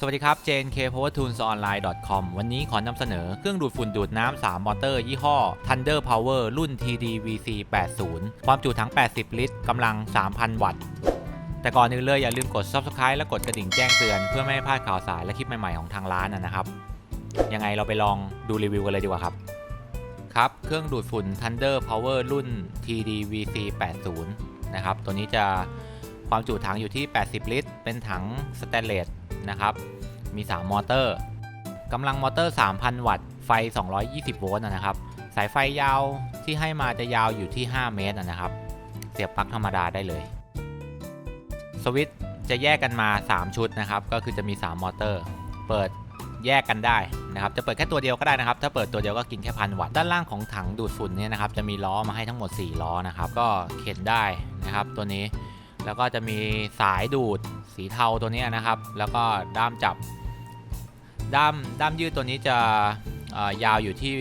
สวัสดีครับ JNK Power Tools Online com วันนี้ขอนำเสนอเครื่องดูดฝุ่นดูดน้ำ 3 มอเตอร์ ยี่ห้อ Thunder Power รุ่น TDVC 80 ความจุถัง 80 ลิตร กำลัง 3,000 วัตต์ แต่ก่อนอื่นเลยอย่าลืมกด Subscribe และกดกระดิ่งแจ้งเตือน เพื่อไม่ให้พลาดข่าวสารและคลิปใหม่ ๆ ของทางร้านนะนะครับ ยังไงเราไปลองดูรีวิวกันเลยดีกว่าครับ ครับ เครื่องดูดฝุ่น Thunder Power รุ่น TDVC 80 นะครับ ตัวนี้จะ ความจุถังอยู่ที่ 80 ลิตร เป็นถังสแตนเลสนะครับ มี 3 มอเตอร์กำลังมอเตอร์ 3,000 วัตต์ ไฟ 220 โวลต์นะครับ สายไฟยาวที่ให้มาจะยาวอยู่ที่ 5 เมตรนะครับ เสียบปลั๊กธรรมดาได้เลย สวิตช์จะแยกกันมา 3 ชุดนะครับ ก็คือจะมี 3 มอเตอร์ เปิดแยกกันได้นะครับ จะเปิดแค่ตัวเดียวก็ได้นะครับ ถ้าเปิดตัวเดียวก็กินแค่พันวัตต์ ด้านล่างของถังดูดฝุ่นเนี่ยนะครับ จะมีล้อมาให้ทั้งหมด 4 ล้อนะครับ ก็เข็นได้นะครับ ตัวนี้ แล้วก็จะมีสายดูดสีเทาตัวนี้นะครับ แล้วก็ด้ามจับ ด้ามด้ามยืดตัวนี้จะยาวอยู่ที่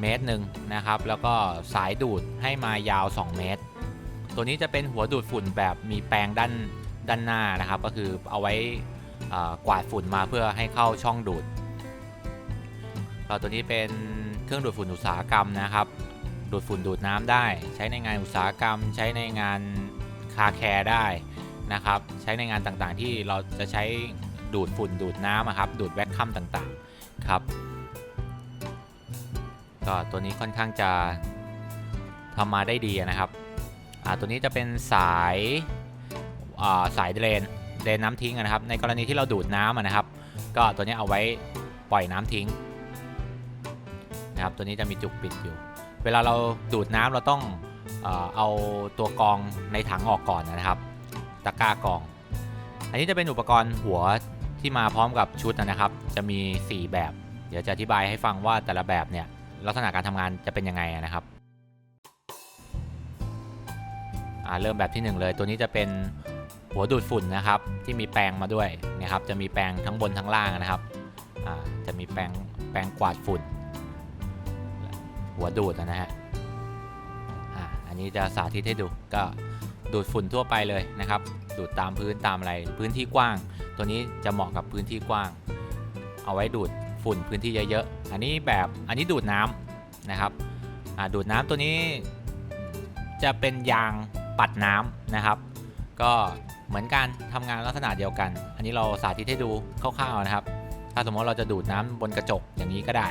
เมตรหนึ่งนะครับ แล้วก็สายดูดให้มายาว 2 เมตร ตัวนี้จะเป็นหัวดูดฝุ่นแบบมีแปรงด้านด้านหน้านะครับ ก็คือเอาไว้กวาดฝุ่นมาเพื่อให้เข้าช่องดูดก็ตัวนี้เป็นเครื่องดูดฝุ่นอุตสาหกรรมนะครับ ดูดฝุ่นดูดน้ำได้ ใช้ในงานอุตสาหกรรม ใช้ในงานาแคร์ได้นะครับ ใช้ในงานต่างๆที่เราจะใช้ดูดฝุ่นดูดน้ำอะครับ ดูดแวคคัมต่างๆครับ ก็ตัวนี้ค่อนข้างจะทำมาได้ดีนะครับอ่าตัวนี้จะเป็นสายอ่าสายเดรนเดรนน้ำทิ้งนะครับ ในกรณีที่เราดูดน้ำนะครับ ก็ตัวนี้เอาไว้ปล่อยน้ำทิ้งนะครับ ตัวนี้จะมีจุกปิดอยู่ เวลาเราดูดน้ำเราต้อง เอเอาตัวกองในถังออกก่อนนะครับ ตะกร้ากอง อันนี้จะเป็นอุปกรณ์หัวที่มาพร้อมกับชุดนะครับ จะมี 4 แบบ เดี๋ยวจะอธิบายให้ฟังว่าแต่ละแบบเนี่ยลักษณะการทำงานจะเป็นยังไงนะครับเริ่มแบบที่ 1 เลย ตัวนี้จะเป็นหัวดูดฝุ่นนะครับ ที่มีแปรงมาด้วยนะครับ จะมีแปรงทั้งบนทั้งล่างนะครับจะมีแปรงแปรงกวาดฝุ่น หัวดูดนะฮะ นี้จะสาธิตให้ดูก็ดูดฝุ่นทั่วไปเลยนะครับ ดูดตามพื้นตามอะไรพื้นที่กว้าง ตัวนี้จะเหมาะกับพื้นที่กว้าง เอาไว้ดูดฝุ่นพื้นที่เยอะๆอันนี้แบบอันนี้ดูดน้ำนะครับดูดน้ำตัวนี้จะเป็นยางปัดน้ำนะครับ ก็เหมือนการทำงานลักษณะเดียวกัน อันนี้เราสาธิตให้ดูคร่าวๆนะครับ ถ้าสมมติเราจะดูดน้ำบนกระจกอย่างนี้ก็ได้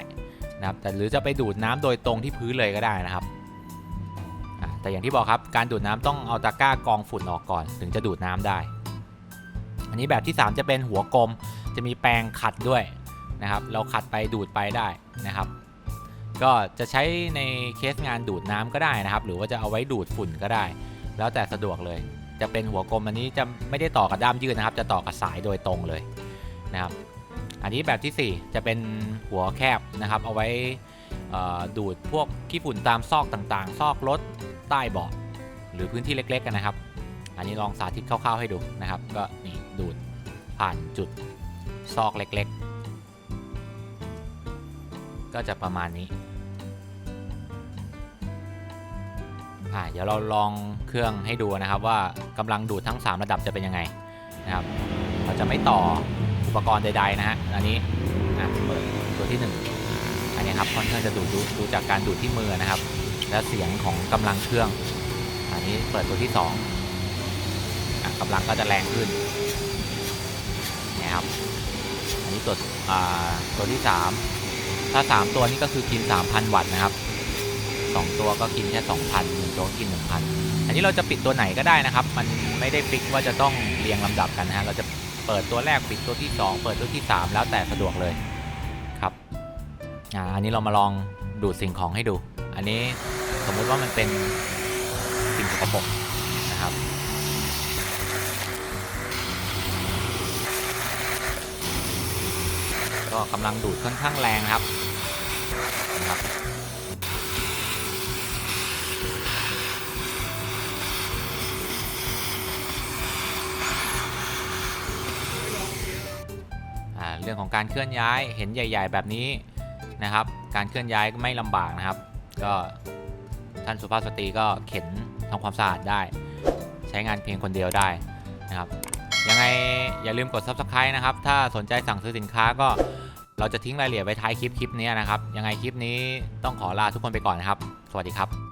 นะครับแต่หรือจะไปดูดน้ำโดยตรงที่พื้นเลยก็ได้นะครับ แต่อย่างที่บอกครับการดูดน้ำต้องเอาตะกร้ากองฝุ่นออกก่อน ถึงจะดูดน้ำได้ อันนี้แบบที่ 3 จะเป็นหัวกลมจะมีแปรงขัดด้วยนะครับ เราขัดไปดูดไปได้นะครับ ก็จะใช้ในเคสงานดูดน้ำก็ได้นะครับ หรือว่าจะเอาไว้ดูดฝุ่นก็ได้ แล้วแต่สะดวกเลย จะเป็นหัวกลมอันนี้จะไม่ได้ต่อกับด้ามยืดนะครับ จะต่อกับสายโดยตรงเลยนะครับ อันนี้แบบทีสี่4 จะเป็นหัวแคบนะครับ เอาไว้ดูดพวกขี้ฝุ่นตามซอกต่างๆ ซอกรถ ใต้เบาะหรือพื้นที่เล็กๆกันนะครับ อันนี้ลองสาธิตคร่าวๆให้ดูนะครับ ก็นี่ดูดผ่านจุดซอกเล็กๆ ก็จะประมาณนี้อ่าเดี๋ยวเราลองเครื่องให้ดูนะครับว่ากำลังดูดทั้ง 3 ระดับจะเป็นยังไงนะครับ เราจะไม่ต่ออุปกรณ์ใดๆนะฮะอันนี้อะเปิดตัวที่ 1 อันนี้ครับค่อนข้างจะดูดดูดูจากการดูดที่มือนะครับ และเสียงของกำลังเครื่อง อันนี้เปิดตัวที่2อะกำลังก็จะแรงขึ้นนะครับอันนี้ตัวตัวที่ 3 ถ้า 3 ตัวนี้ก็คือกิน 3,000 วัตต์นะครับ 2 ตัวก็กินแค่ 2,000 1ตัวก็กิน 1,000 อันนี้เราจะปิดตัวไหนก็ได้นะครับ มันไม่ได้ฟิกว่าจะต้องเรียงลำดับกันนะฮะเราจะเปิดตัวแรกปิดตัวที่ 2 เปิดตัวที่ 3 แล้วแต่สะดวกเลยครับอ่าอันนี้เรามาลองดูดสิ่งของให้ดู อันนี้ สมมุติว่ามันเป็นสิ่งสกปรกนะครับ ก็กำลังดูดค่อนข้างแรงครับนะครับอ่าเรื่องของการเคลื่อนย้ายเห็นใหญ่ ๆ แบบนี้นะครับ การเคลื่อนย้ายก็ไม่ลำบากนะครับ ก็ ท่านสุภาพสตรีก็เข็นทำความสะอาดได้ ใช้งานเพียงคนเดียวได้นะครับยังไงอย่าลืมกด subscribe นะครับ ถ้าสนใจสั่งซื้อสินค้าก็เราจะทิ้งรายละเอียดไว้ท้ายคลิปคลิปนี้นะครับ ยังไงคลิปนี้ต้องขอลาทุกคนไปก่อนนะครับ สวัสดีครับ